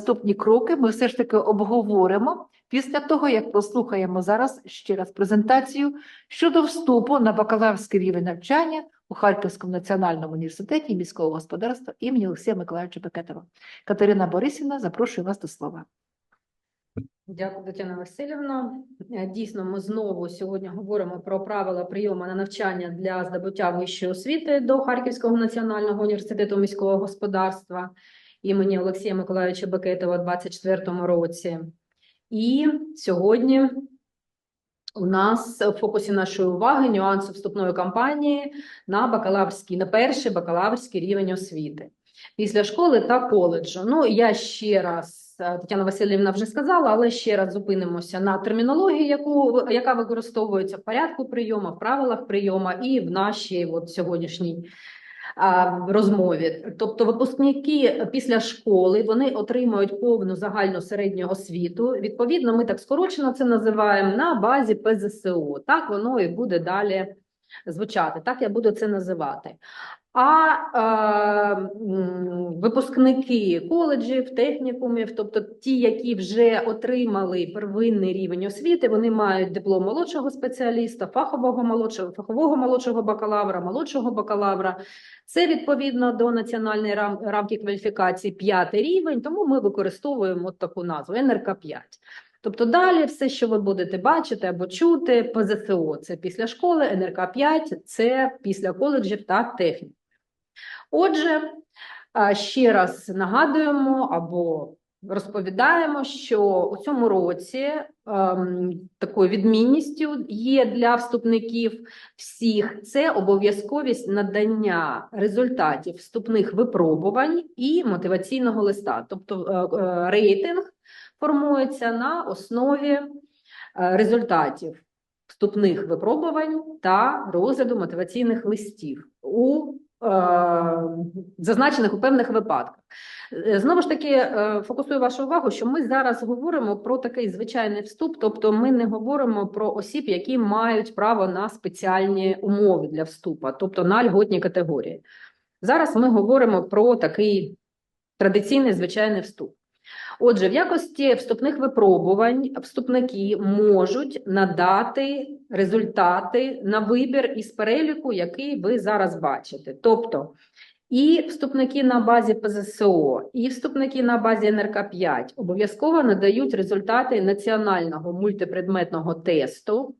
Наступні кроки ми все ж таки обговоримо після того, як послухаємо зараз ще раз презентацію щодо вступу на бакалаврський рівень навчання у Харківському національному університеті міського господарства імені Олексія Миколаївича Бекетова. Катерина Борисівна, запрошую вас до слова. Дякую, Тетяна Васильівна. Е, Дійсно, ми знову сьогодні говоримо про правила прийому на навчання для здобуття вищої освіти до Харківського національного університету міського господарства імені Олексія Миколайовича Бекетова у 2024 році. І сьогодні у нас в фокусі нашої уваги нюанси вступної кампанії на бакалаврський, на перший бакалаврський рівень освіти після школи та коледжу. Ну, я ще раз, е, Тетяна Васильівна вже сказала, але ще раз зупинимося на термінології, яку, яка використовується в порядку прийому, в правилах прийому і в нашій от, сьогоднішній розмові. Тобто випускники після школи вони отримують повну загальну середню освіту. Відповідно, ми так скорочено це називаємо на базі ПЗСО. Так воно і буде далі звучати. Так я буду це називати. А е, випускники коледжів, технікумів, тобто ті, які вже отримали первинний рівень освіти, вони мають диплом молодшого спеціаліста, фахового молодшого, фахового молодшого бакалавра, молодшого бакалавра. Це відповідно до національної рам, рамки кваліфікації п'ятий рівень, тому ми використовуємо от таку назву НРК 5. Тобто далі все, що ви будете бачити або чути, ПЗФО – це після школи, НРК 5 – це після коледжів та технік. Отже, ще раз нагадуємо або розповідаємо, що у цьому році ем, такою відмінністю є для вступників всіх це обов'язковість надання результатів вступних випробувань і мотиваційного листа, тобто е, е, рейтинг формується на основі е, результатів вступних випробувань та розгляду мотиваційних листів у зазначених у певних випадках. Е, Знову ж таки, е, фокусую вашу увагу, що ми зараз говоримо про такий звичайний вступ, тобто ми не говоримо про осіб, які мають право на спеціальні умови для вступу, тобто на льготні категорії. Зараз ми говоримо про такий традиційний звичайний вступ. Отже, в якості вступних випробувань вступники можуть надати результати на вибір із переліку, який ви зараз бачите. Тобто і вступники на базі ПЗСО, і вступники на базі НРК 5 обов'язково надають результати національного мультипредметного тесту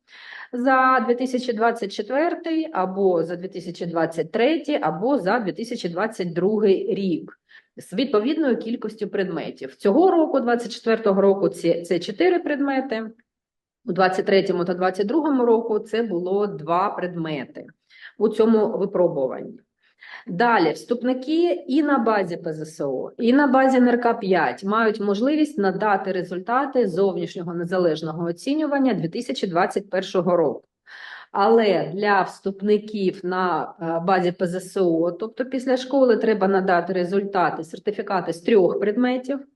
за 2024 або за 2023, або за 2022 рік з відповідною кількістю предметів. Цього року, 24-го року, це, це 4 предмети, у 23-му та 22-му року це було 2 предмети у цьому випробуванні. Далі, вступники і на базі ПЗСО, і на базі НРК 5 мають можливість надати результати зовнішнього незалежного оцінювання 2021 року. Але для вступників на е, базі ПЗСО, тобто після школи, треба надати результати, сертифікати з трьох предметів,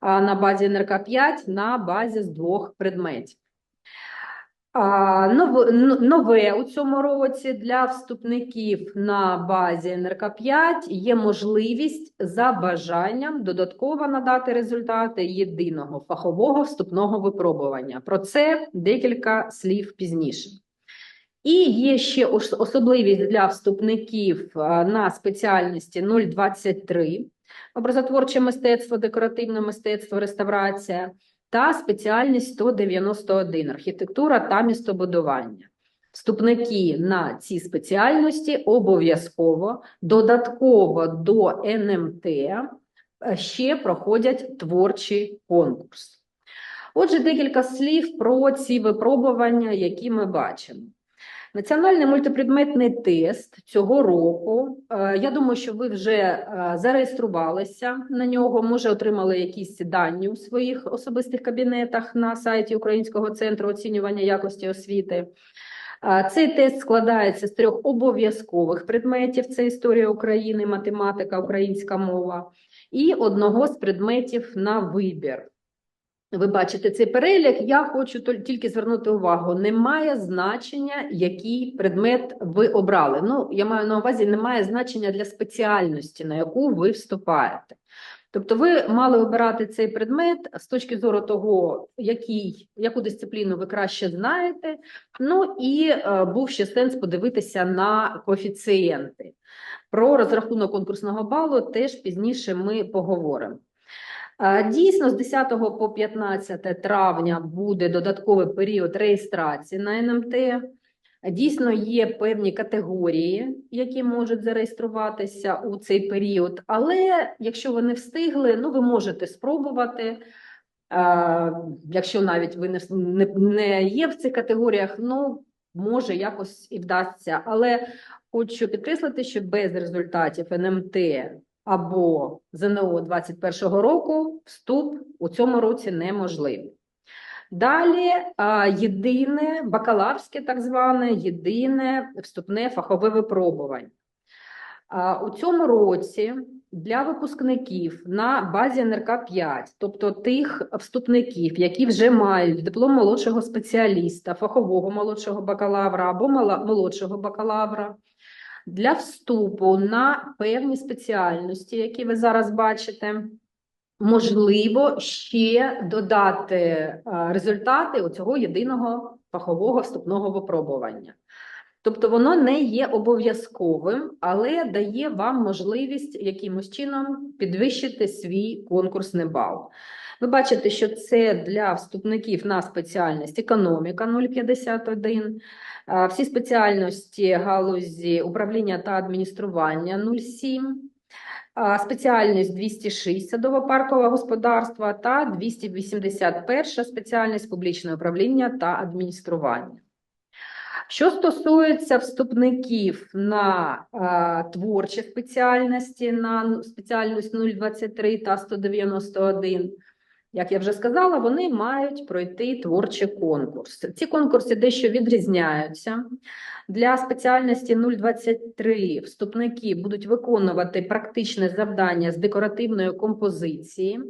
а на базі НРК 5 на базі з двох предметів. Нове у цьому році для вступників на базі НРК 5 є можливість за бажанням додатково надати результати єдиного фахового вступного випробування. Про це декілька слів пізніше. І є ще особливість для вступників на спеціальності 023 образотворче мистецтво, декоративне мистецтво, реставрація та спеціальність 191 архітектура та містобудування. Вступники на ці спеціальності обов'язково додатково до НМТ е, ще проходять творчий конкурс. Отже, декілька слів про ці випробування, які ми бачимо. Національний мультипредметний тест цього року. е, Я думаю, що ви вже е, зареєструвалися на нього, може отримали якісь дані у своїх особистих кабінетах на сайті Українського центру оцінювання якості освіти. Е, Цей тест складається з трьох обов'язкових предметів: це історія України, математика, українська мова, і одного з предметів на вибір. Ви бачите цей перелік. Я хочу тільки звернути увагу: немає значення, який предмет ви обрали. Ну, я маю на увазі, немає значення для спеціальності, на яку ви вступаєте. Тобто ви мали обирати цей предмет з точки зору того, який, яку дисципліну ви краще знаєте, ну і е, був ще сенс подивитися на коефіцієнти. Про розрахунок конкурсного балу теж пізніше ми поговоримо. Е, Дійсно, з 10 по 15 травня буде додатковий період реєстрації на НМТ. Дійсно, є певні категорії, які можуть зареєструватися у цей період, але якщо ви не встигли, ну ви можете спробувати. Е, Якщо навіть ви не, є в цих категоріях, ну може якось і вдасться. Але хочу підкреслити, що без результатів НМТ або ЗНО 21 року вступ у цьому році неможливий. Далі єдине бакалаврське, так зване, єдине вступне фахове випробування. У цьому році для випускників на базі НРК 5, тобто тих вступників, які вже мають диплом молодшого спеціаліста, фахового молодшого бакалавра або молодшого бакалавра, для вступу на певні спеціальності, які ви зараз бачите, можливо ще додати е, результати оцього єдиного фахового вступного випробування. Тобто воно не є обов'язковим, але дає вам можливість якимось чином підвищити свій конкурсний бал. Ви бачите, що це для вступників на спеціальність економіка 0,51, а, всі спеціальності галузі управління та адміністрування 0,7, спеціальність 206 садово-паркове господарство та 281 спеціальність публічне управління та адміністрування. Що стосується вступників на е, творчі спеціальності, на спеціальність 023 та 191, як я вже сказала, вони мають пройти творчий конкурс. Ці конкурси дещо відрізняються. Для спеціальності 023 вступники будуть виконувати практичне завдання з декоративної композиції,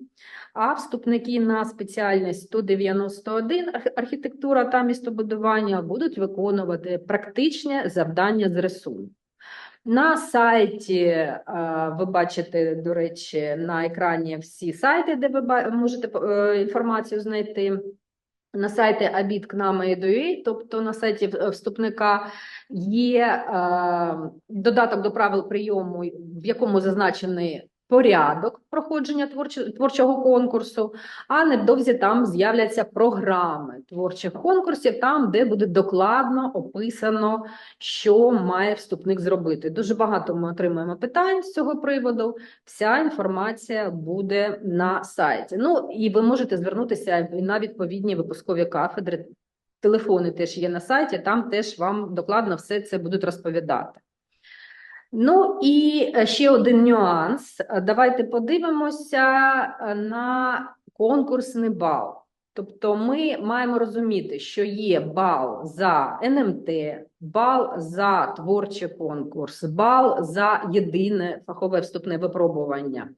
а вступники на спеціальність 191 архітектура та містобудування будуть виконувати практичне завдання з рисунку. На сайті е, ви бачите, до речі, на екрані всі сайти, де ви можете е, інформацію знайти. На сайті abit.knama.edu.ua, тобто на сайті вступника, є е, додаток до правил прийому, в якому зазначений порядок проходження творчо- творчого конкурсу, а невдовзі там з'являться програми творчих конкурсів, там, де буде докладно описано, що має вступник зробити. Дуже багато ми отримуємо питань з цього приводу. Вся інформація буде на сайті. Ну і ви можете звернутися на відповідні випускові кафедри. Телефони теж є на сайті, там теж вам докладно все це будуть розповідати. Ну і е, ще один нюанс. Давайте подивимося е, на конкурсний бал. Тобто ми маємо розуміти, що є бал за НМТ, бал за творчий конкурс, бал за єдине фахове вступне випробування.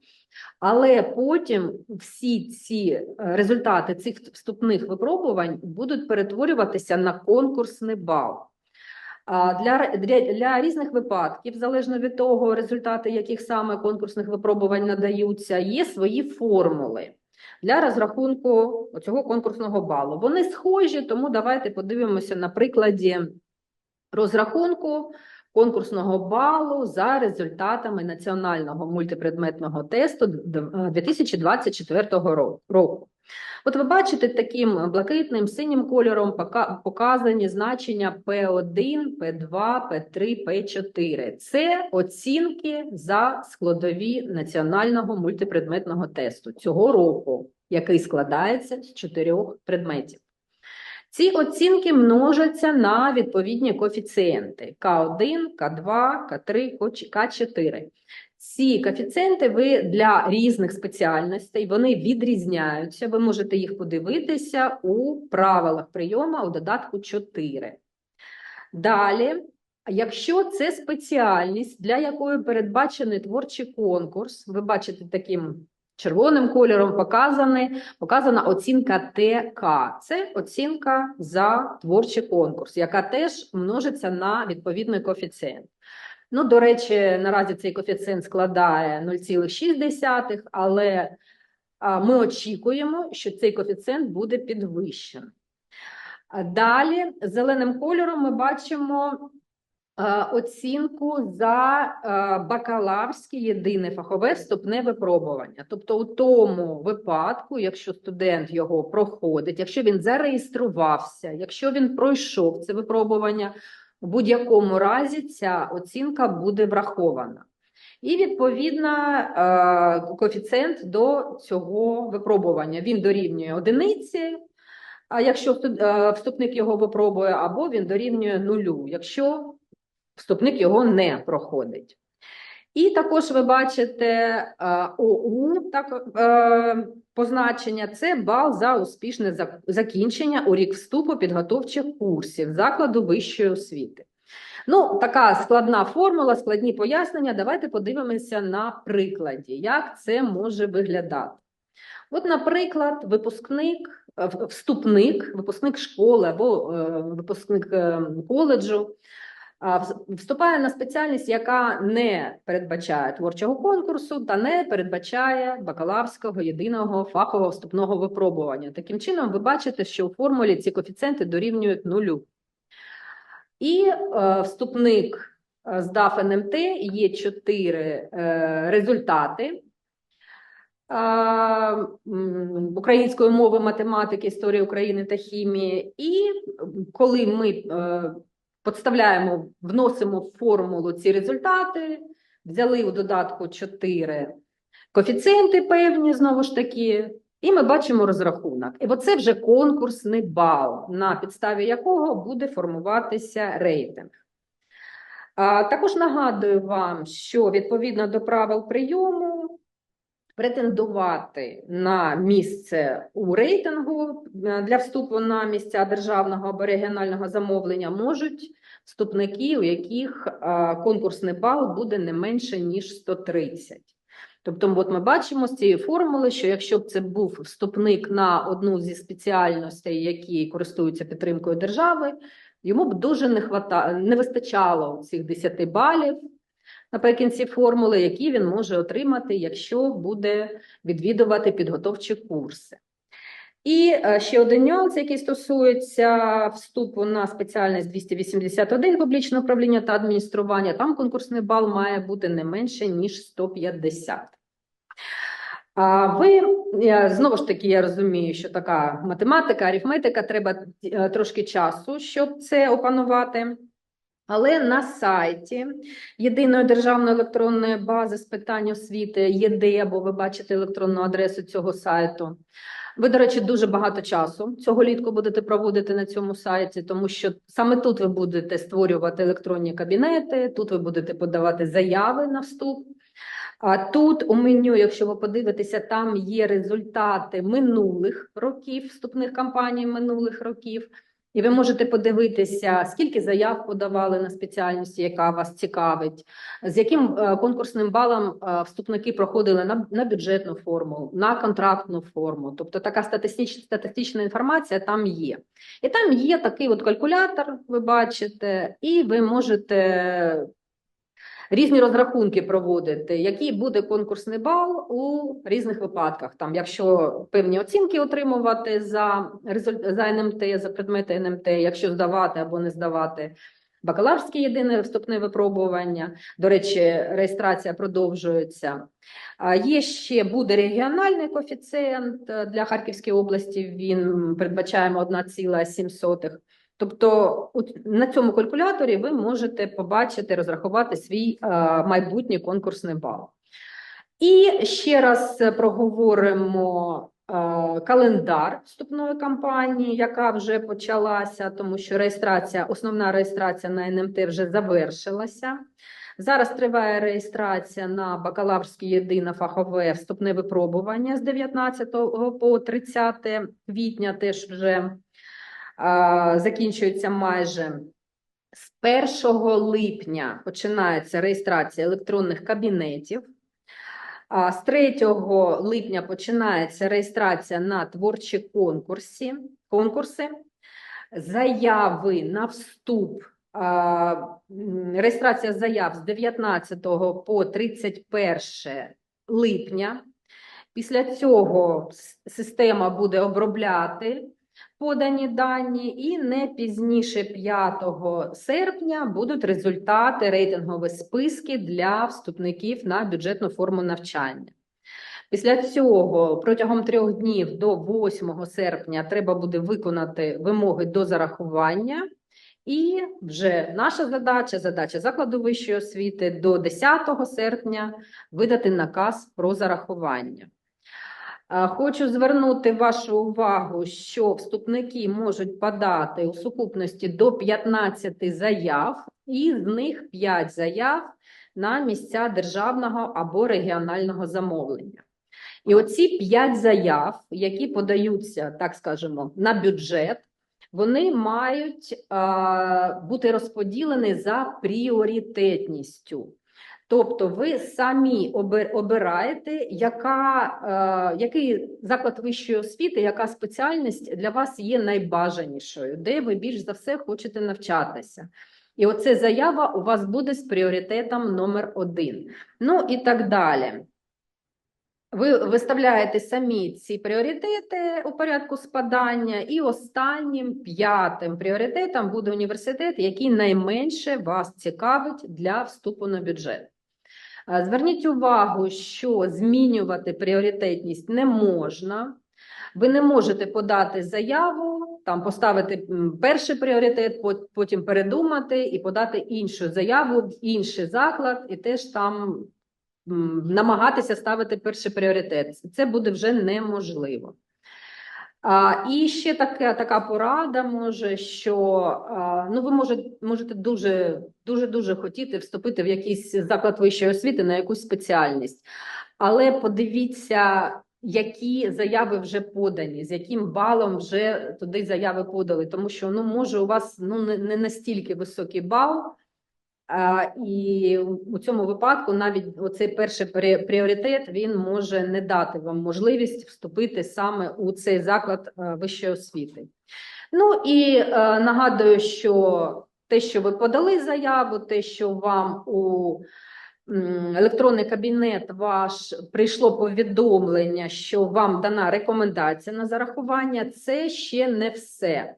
Але потім всі ці е, результати цих вступних випробувань будуть перетворюватися на конкурсний бал. Для, для, для різних випадків, залежно від того, результати яких саме конкурсних випробувань надаються, є свої формули для розрахунку цього конкурсного балу. Вони схожі, тому давайте подивимося на прикладі розрахунку конкурсного балу за результатами національного мультипредметного тесту 2024 ро- року. От ви бачите таким блакитним синім кольором показані значення P1, P2, P3, P4. Це оцінки за складові національного мультипредметного тесту цього року, який складається з чотирьох предметів. Ці оцінки множаться на відповідні коефіцієнти К1, К2, К3, К4. Ці коефіцієнти ви для різних спеціальностей, вони відрізняються. Ви можете їх подивитися у правилах прийому у додатку 4. Далі, якщо це спеціальність, для якої передбачений творчий конкурс, ви бачите таким червоним кольором показаний, показана оцінка ТК. Це оцінка за творчий конкурс, яка теж множиться на відповідний коефіцієнт. Ну, до речі, наразі цей коефіцієнт складає 0,6, але ми очікуємо, що цей коефіцієнт буде підвищений. Далі зеленим кольором ми бачимо оцінку за бакалаврське єдине фахове вступне випробування. Тобто, у тому випадку, якщо студент його проходить, якщо він зареєструвався, якщо він пройшов це випробування, у будь-якому разі ця оцінка буде врахована. І відповідно е, коефіцієнт до цього випробування він дорівнює одиниці. Якщо е, вступник його випробує, або він дорівнює нулю, якщо вступник його не проходить. І також ви бачите е, ОУ, так, е, позначення це бал за успішне закінчення у рік вступу підготовчих курсів закладу вищої освіти. Ну, така складна формула, складні пояснення. Давайте подивимося на прикладі, як це може виглядати. От, наприклад, випускник, е, вступник, випускник школи або випускник коледжу вступає на спеціальність, яка не передбачає творчого конкурсу та не передбачає бакалаврського єдиного фахового вступного випробування. Таким чином, ви бачите, що у формулі ці коефіцієнти дорівнюють нулю. І е, вступник е, здав НМТ, є чотири е, результати української мови, математики, історії України та хімії. І коли ми підставляємо, вносимо в формулу ці результати, взяли у додатку 4 коефіцієнти певні, знову ж таки, і ми бачимо розрахунок. І оце вже конкурсний бал, на підставі якого буде формуватися рейтинг. А, також нагадую вам, що відповідно до правил прийому претендувати на місце у рейтингу е, для вступу на місця державного або регіонального замовлення можуть вступники, у яких е, конкурсний бал буде не менше ніж 130. Тобто, от ми бачимо з цієї формули, що якщо б це був вступник на одну зі спеціальностей, які користуються підтримкою держави, йому б дуже не хвата... не вистачало цих 10 балів наприкінці формули, які він може отримати, якщо буде відвідувати підготовчі курси. І е, ще один нюанс, який стосується вступу на спеціальність 281 публічне управління та адміністрування. Там конкурсний бал має бути не менше ніж 150. А ви я, знову ж таки, я розумію, що така математика, арифметика, треба е, трошки часу, щоб це опанувати. Але на сайті Єдиної державної електронної бази з питань освіти ЄД, або ви бачите електронну адресу цього сайту. Ви, до речі, дуже багато часу цього літку будете проводити на цьому сайті, тому що саме тут ви будете створювати електронні кабінети, тут ви будете подавати заяви на вступ. А тут у меню, якщо ви подивитеся, там є результати минулих років, вступних кампаній минулих років. І ви можете подивитися, скільки заяв подавали на спеціальність, яка вас цікавить, з яким е, конкурсним балом е, вступники проходили на, на бюджетну форму, на контрактну форму. Тобто така статистична, статистична інформація там є. І там є такий от калькулятор, ви бачите, і ви можете різні розрахунки проводити, який буде конкурсний бал у різних випадках. Там, якщо певні оцінки отримувати за за НМТ, за предмети НМТ, якщо здавати або не здавати. Бакалаврське єдине вступне випробування. До речі, реєстрація продовжується. Є ще буде регіональний коефіцієнт для Харківської області. Він передбачаємо 1,7. Тобто на цьому калькуляторі ви можете побачити, розрахувати свій е, майбутній конкурсний бал. І ще раз проговоримо е, календар вступної кампанії, яка вже почалася, тому що реєстрація, основна реєстрація на НМТ вже завершилася. Зараз триває реєстрація на бакалаврське єдине фахове вступне випробування з 19 по 30 квітня, теж вже закінчується майже. З 1 липня починається реєстрація електронних кабінетів. А з 3 липня починається реєстрація на творчі конкурси. конкурси. Заяви на вступ реєстрація заяв з 19 по 31 липня. Після цього система буде обробляти подані дані, і не пізніше 5 серпня будуть результати рейтингові списки для вступників на бюджетну форму навчання. Після цього протягом трьох днів до 8 серпня треба буде виконати вимоги до зарахування. І вже наша задача, задача закладу вищої освіти до 10 серпня видати наказ про зарахування. А, Хочу звернути вашу увагу, що вступники можуть подати у сукупності до 15 заяв, і з них 5 заяв на місця державного або регіонального замовлення. І оці 5 заяв, які подаються, так скажемо, на бюджет, вони мають а, бути розподілені за пріоритетністю. Тобто ви самі обираєте, яка, е, який заклад вищої освіти, яка спеціальність для вас є найбажанішою, де ви більш за все хочете навчатися. І оце заява у вас буде з пріоритетом номер один. Ну і так далі. Ви виставляєте самі ці пріоритети у порядку спадання, і останнім п'ятим пріоритетом буде університет, який найменше вас цікавить для вступу на бюджет. Е, Зверніть увагу, що змінювати пріоритетність не можна. Ви не можете подати заяву, там поставити перший пріоритет, потім передумати і подати іншу заяву інший заклад, і теж там намагатися ставити перший пріоритет. Це буде вже неможливо. І ще така, така порада може, що ну, ви можете, можете дуже, дуже, дуже хотіти вступити в якийсь заклад вищої освіти на якусь спеціальність. Але подивіться, які заяви вже подані, з яким балом вже туди заяви подали. Тому що ну, може у вас ну, не, не настільки високий бал, і у цьому випадку навіть оцей перший пріоритет він може не дати вам можливість вступити саме у цей заклад е, вищої освіти. Ну і е, нагадую, що те, що ви подали заяву, те, що вам у електронний кабінет ваш прийшло повідомлення, що вам дана рекомендація на зарахування, це ще не все.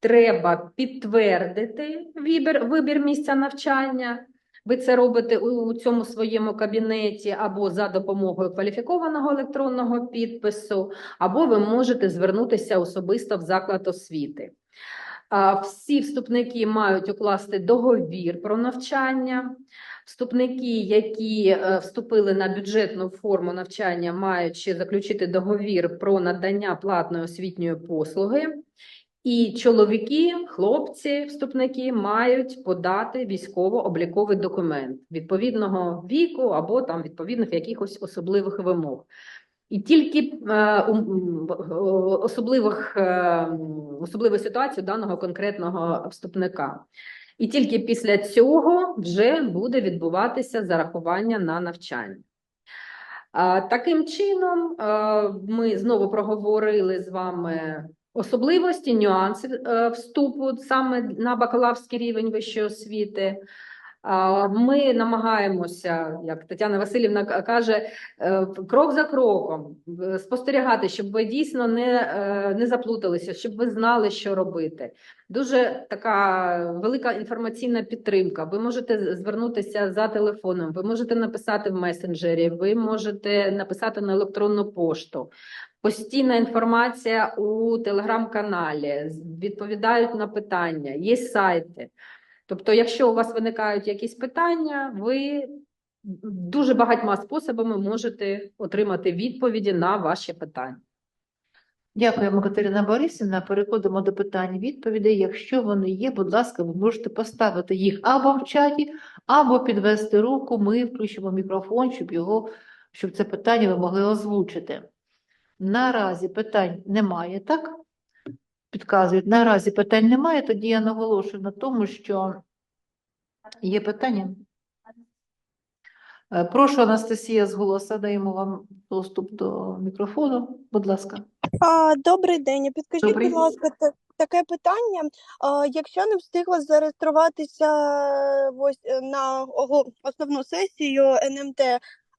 Треба підтвердити вибір, вибір місця навчання. Ви це робите у цьому своєму кабінеті або за допомогою кваліфікованого електронного підпису, або ви можете звернутися особисто в заклад освіти. Всі вступники мають укласти договір про навчання. Вступники, які е, вступили на бюджетну форму навчання, мають ще заключити договір про надання платної освітньої послуги. І чоловіки, хлопці, вступники мають подати військово-обліковий документ відповідного віку або там відповідних якихось особливих вимог. І тільки е, особливих, е, м, особливої даного конкретного вступника. І тільки після цього вже буде відбуватися зарахування на навчання. Таким чином, е, ми знову проговорили з вами особливості, нюанси е, вступу саме на бакалаврський рівень вищої освіти. А, Ми намагаємося, як Тетяна Васильівна каже, е, крок за кроком е, спостерігати, щоб ви дійсно не, е, не заплуталися, щоб ви знали, що робити. Дуже така велика інформаційна підтримка. Ви можете звернутися за телефоном, ви можете написати в месенджері, ви можете написати на електронну пошту. Постійна інформація у телеграм-каналі, відповідають на питання, є сайти. Тобто, якщо у вас виникають якісь питання, ви дуже багатьма способами можете отримати відповіді на ваші питання. Дякуємо, Катерина Борисівна. Переходимо до питань відповідей. Якщо вони є, будь ласка, ви можете поставити їх або в чаті, або підвести руку. Ми включимо мікрофон, щоб його, щоб це питання ви могли озвучити. Наразі питань немає, так? Підказують, наразі питань немає, тоді я наголошую на тому, що є питання. Е, Прошу, Анастасія з голоса, даємо вам доступ до мікрофону. Будь ласка. Добрий день. Підкажіть, Добрий. будь ласка, та- таке питання. Якщо не встигла зареєструватися ось е, на основну сесію НМТ,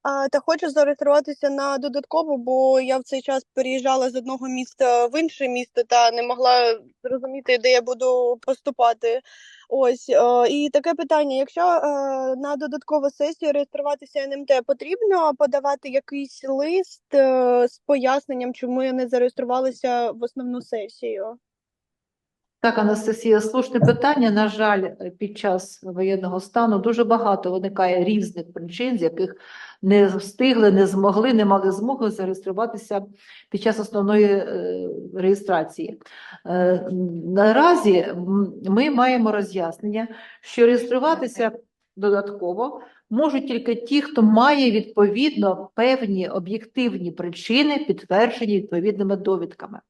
та хочу зареєструватися на додаткову, бо я в цей час переїжджала з одного міста в інше місто та не могла зрозуміти, де я буду поступати. Ось і таке питання: якщо е, на додаткову сесію реєструватися НМТ, потрібно подавати якийсь лист е, з поясненням, чому я не зареєструвалася в основну сесію? Так, Анастасія, слушне питання. На жаль, е, під час воєнного стану дуже багато виникає різних причин, з яких не встигли, не змогли, не мали змоги зареєструватися під час основної е, реєстрації. Е, Наразі ми маємо роз'яснення, що реєструватися додатково можуть тільки ті, хто має відповідно певні об'єктивні причини, підтверджені відповідними довідками.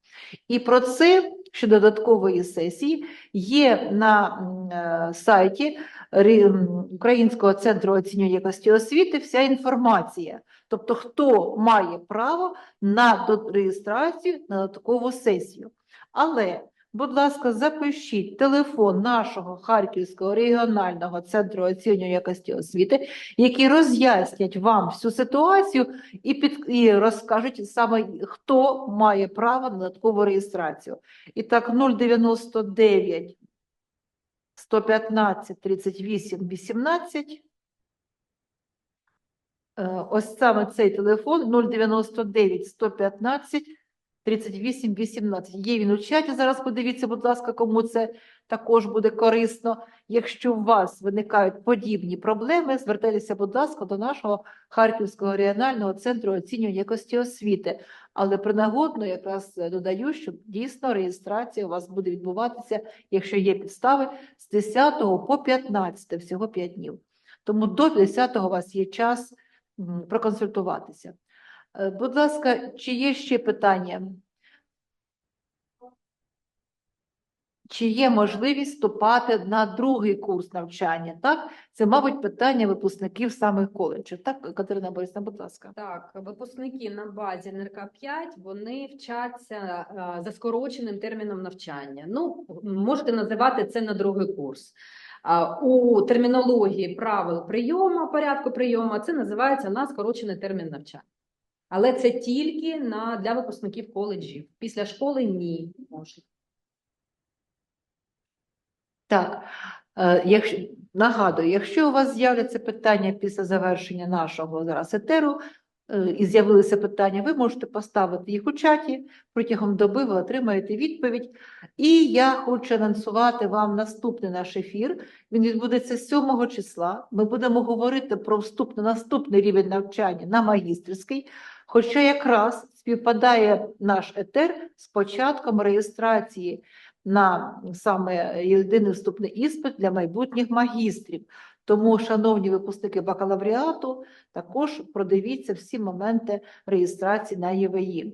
І про це щодо додаткової сесії є на е, сайті Українського центру оцінювання якості освіти вся інформація. Тобто, хто має право на реєстрацію на додаткову сесію. Але, будь ласка, запишіть телефон нашого Харківського регіонального центру оцінювання якості освіти, які роз'яснять вам всю ситуацію і, під, і розкажуть саме, хто має право на додаткову реєстрацію. І так, 099 115 38 18. Е, Ось саме цей телефон 099 115 38 18. Є він у чаті. Зараз подивіться, будь ласка, кому це також буде корисно. Якщо у вас виникають подібні проблеми, звертайтеся, будь ласка, до нашого Харківського регіонального центру оцінювання якості освіти. Але принагодно якраз додаю, що дійсно реєстрація у вас буде відбуватися, якщо є підстави, з 10 по 15, всього 5 днів. Тому до 10 у вас є час проконсультуватися. Е, Будь ласка, чи є ще питання? Чи є можливість вступати на другий курс навчання? Так, це, мабуть, питання випускників самих коледжів. Так, Катерина Борисовна, будь ласка. Так, випускники на базі НРК 5 вони вчаться е, за скороченим терміном навчання. Ну, можете називати це на другий курс. У термінології правил прийому, порядку прийому, це називається на скорочений термін навчання. Але це тільки на, для випускників коледжів. Після школи ні. Можна. Так, е, якщо, нагадую, якщо у вас з'являться питання після завершення нашого зараз етеру, е, і з'явилися питання, ви можете поставити їх у чаті, протягом доби ви отримаєте відповідь. І я хочу анонсувати вам наступний наш ефір. Він відбудеться 7 числа. Ми будемо говорити про вступ на наступний рівень навчання на магістерський, хоча якраз співпадає наш етер з початком реєстрації на саме єдиний вступний іспит для майбутніх магістрів. Тому, шановні випускники бакалавріату, також продивіться всі моменти реєстрації на ЄВІ.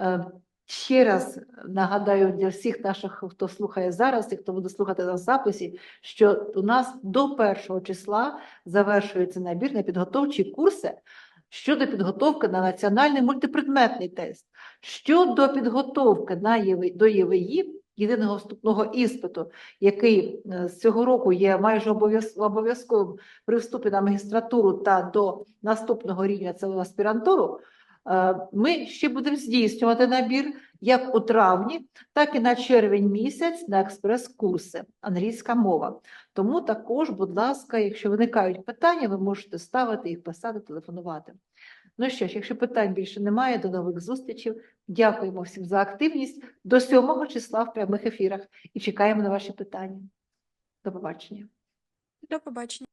Е, Ще раз нагадаю для всіх наших, хто слухає зараз і хто буде слухати на записі, що у нас до 1 числа завершується набір на підготовчі курси щодо підготовки на національний мультипредметний тест, щодо підготовки на ЄВ... до ЄВІ, єдиного вступного іспиту, який е, з цього року є майже обов'язковим при вступі на магістратуру та до наступного рівня це аспірантуру, е, ми ще будемо здійснювати набір як у травні, так і на червень місяць на експрес-курси англійська мова. Тому також, будь ласка, якщо виникають питання, ви можете ставити їх, писати, телефонувати. Ну що ж, якщо питань більше немає, до нових зустрічей. Дякуємо всім за активність до 7 числа в прямих ефірах і чекаємо на ваші питання. До побачення. До побачення.